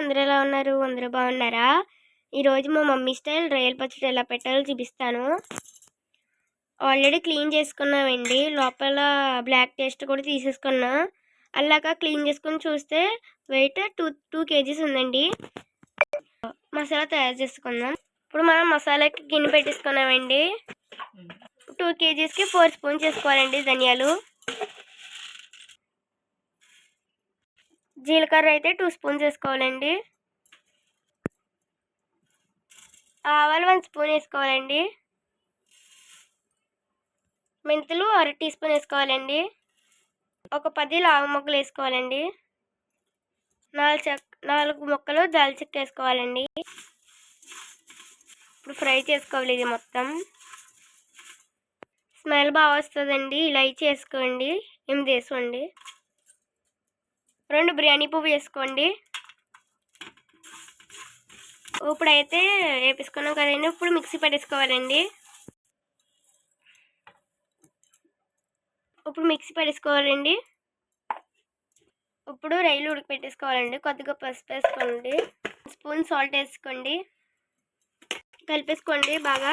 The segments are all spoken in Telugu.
అందరూ ఎలా ఉన్నారు? అందరూ బాగున్నారా? ఈరోజు మా మమ్మీ స్టైల్ రొయ్యల పచ్చడి ఎలా పెట్టాలో చూపిస్తాను. ఆల్రెడీ క్లీన్ చేసుకున్నామండి. లోపల బ్లాక్ టేస్ట్ కూడా తీసేసుకున్నా. అలాగా క్లీన్ చేసుకుని చూస్తే వెయిట్ టూ టూ కేజీస్ ఉందండి. మసాలా తయారు చేసుకుందాం. ఇప్పుడు మనం మసాలాకి గిన్నె పెట్టేసుకున్నామండి. టూ కేజీస్కి ఫోర్ స్పూన్స్ చేసుకోవాలండి ధనియాలు. జీలకర్ర అయితే టూ స్పూన్స్ వేసుకోవాలండి ఆవాలు వన్ స్పూన్ వేసుకోవాలండి. మెంతులు అర టీ స్పూన్ వేసుకోవాలండి. ఒక పది లావు మొక్కలు వేసుకోవాలండి. నాలుగు చెక్ నాలుగు మొక్కలు దాల్చెక్క వేసుకోవాలండి. ఇప్పుడు ఫ్రై చేసుకోవాలి ఇది మొత్తం. స్మెల్ బాగా వస్తుందండి. ఇలా చేసుకోండి ఎనిమిది వేసుకోండి. రెండు బిర్యానీ పువ్వు వేసుకోండి. ఇప్పుడైతే వేపించుకున్నాం కదండి. ఇప్పుడు మిక్సీ పట్టేసుకోవాలండి. ఇప్పుడు మిక్సీ పట్టేసుకోవాలండి. ఇప్పుడు రైలు ఉడకపెట్టేసుకోవాలండి. కొద్దిగా పసుపు వేసుకోండి. స్పూన్ సాల్ట్ వేసుకోండి. కలిపేసుకోండి బాగా.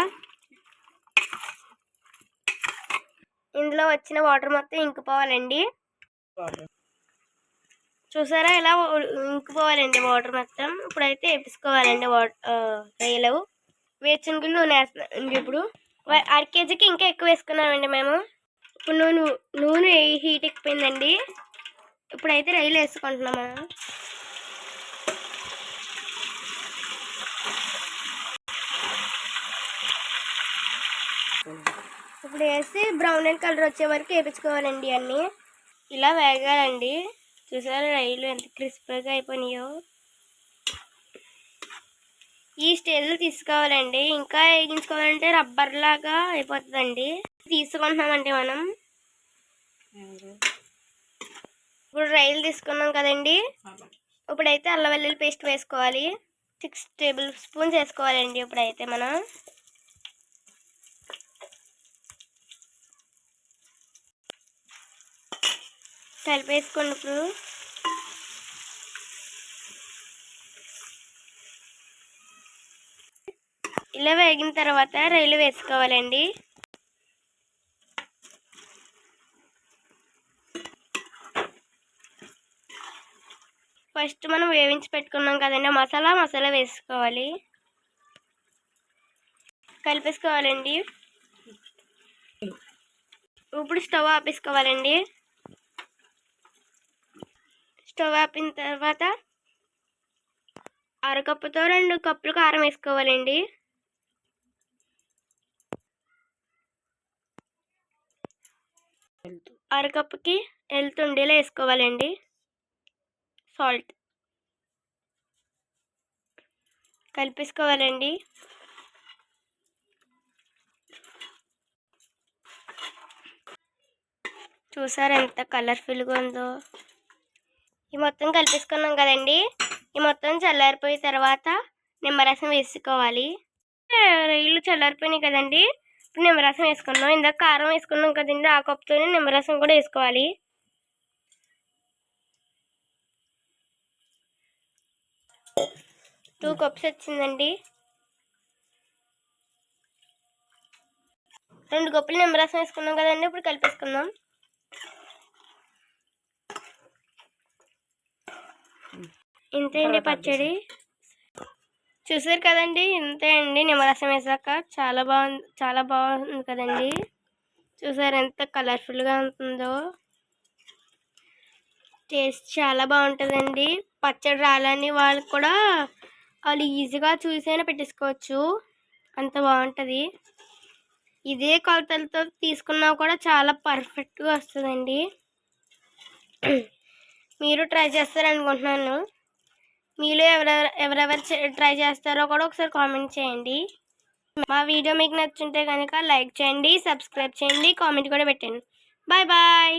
ఇందులో వచ్చిన వాటర్ మొత్తం ఇంకిపోవాలండి. చూసారా? ఇలా ఇంకిపోవాలండి వాటర్ మొత్తం. ఇప్పుడైతే వేపించుకోవాలండి వాటర్ రొయ్యలు వేరుశనగలు నూనె వేస్తున్నాం ఇప్పుడు. అర కేజీకి ఇంకా ఎక్కువ వేసుకున్నామండి మేము. ఇప్పుడు నూనె నూనె హీట్ ఎక్కిపోయిందండి. ఇప్పుడైతే రొయ్యలు వేసుకుంటున్నాము. ఇప్పుడు వేసి బ్రౌన్ అండ్ కలర్ వచ్చే వరకు వేపించుకోవాలండి అన్నీ. ఇలా వేగాలండి. చూసారా రైలు ఎంత క్రిస్పీగా అయిపోయినాయో? ఈ స్టేజ్లో తీసుకోవాలండి. ఇంకా వేగించుకోవాలంటే రబ్బర్ లాగా అయిపోతుందండి. తీసుకుంటున్నామండి మనం. ఇప్పుడు రైలు తీసుకున్నాం కదండి. ఇప్పుడైతే అల్లం వెల్లుల్లి పేస్ట్ వేసుకోవాలి. సిక్స్ టేబుల్ స్పూన్స్ వేసుకోవాలండి ఇప్పుడైతే మనం. కలిపేసుకోండి ఇప్పుడు. ఇలా వేగిన తర్వాత రైలు వేసుకోవాలండి. ఫస్ట్ మనం వేవించి పెట్టుకున్నాం కదండి మసాలా మసాలా వేసుకోవాలి. కలిపేసుకోవాలండి. ఇప్పుడు స్టవ్ ఆపేసుకోవాలండి. స్టవ్ ఆపిన తర్వాత అరకప్పుతో రెండు కప్పులు కారం వేసుకోవాలండి. అరకప్పుకి వెళ్తుండేలా వేసుకోవాలండి. సాల్ట్ కలిపేసుకోవాలండి. చూసారు ఎంత కలర్ఫుల్గా ఉందో. ఈ మొత్తం కలిపేసుకున్నాం కదండి. ఈ మొత్తం చల్లారిపోయిన తర్వాత నిమ్మరసం వేసుకోవాలి. రొయ్యలు చల్లారిపోయినాయి కదండి. ఇప్పుడు నిమ్మరసం వేసుకున్నాం. ఇందాక కారం వేసుకున్నాం కదండి. ఆ కప్పుతోనే నిమ్మరసం కూడా వేసుకోవాలి. టూ కప్స్ వచ్చిందండి. రెండు కప్పులు నిమ్మరసం వేసుకున్నాం కదండి. ఇప్పుడు కలిపేసుకుందాం. ఇంతే అండి పచ్చడి? చూసారు కదండి ఇంతే అండి. నిమ్మరసం వేసాక చాలా బాగుంది చాలా బాగుంది కదండి. చూసారు ఎంత కలర్ఫుల్గా ఉంటుందో. టేస్ట్ చాలా బాగుంటుందండి. పచ్చడి రాలని వాళ్ళకి కూడా వాళ్ళు ఈజీగా చూసైనా పెట్టేసుకోవచ్చు. అంత బాగుంటుంది. ఇదే కొలతలతో తీసుకున్నా కూడా చాలా పర్ఫెక్ట్గా వస్తుందండి. మీరు ట్రై చేస్తారనుకుంటున్నాను. మీలో ఎవరెవరు ఎవరెవరు ట్రై చేస్తారో కూడా ఒకసారి కామెంట్ చేయండి. మా వీడియో మీకు నచ్చుంటే కనుక లైక్ చేయండి సబ్స్క్రైబ్ చేయండి కామెంట్ కూడా పెట్టండి. Bye bye!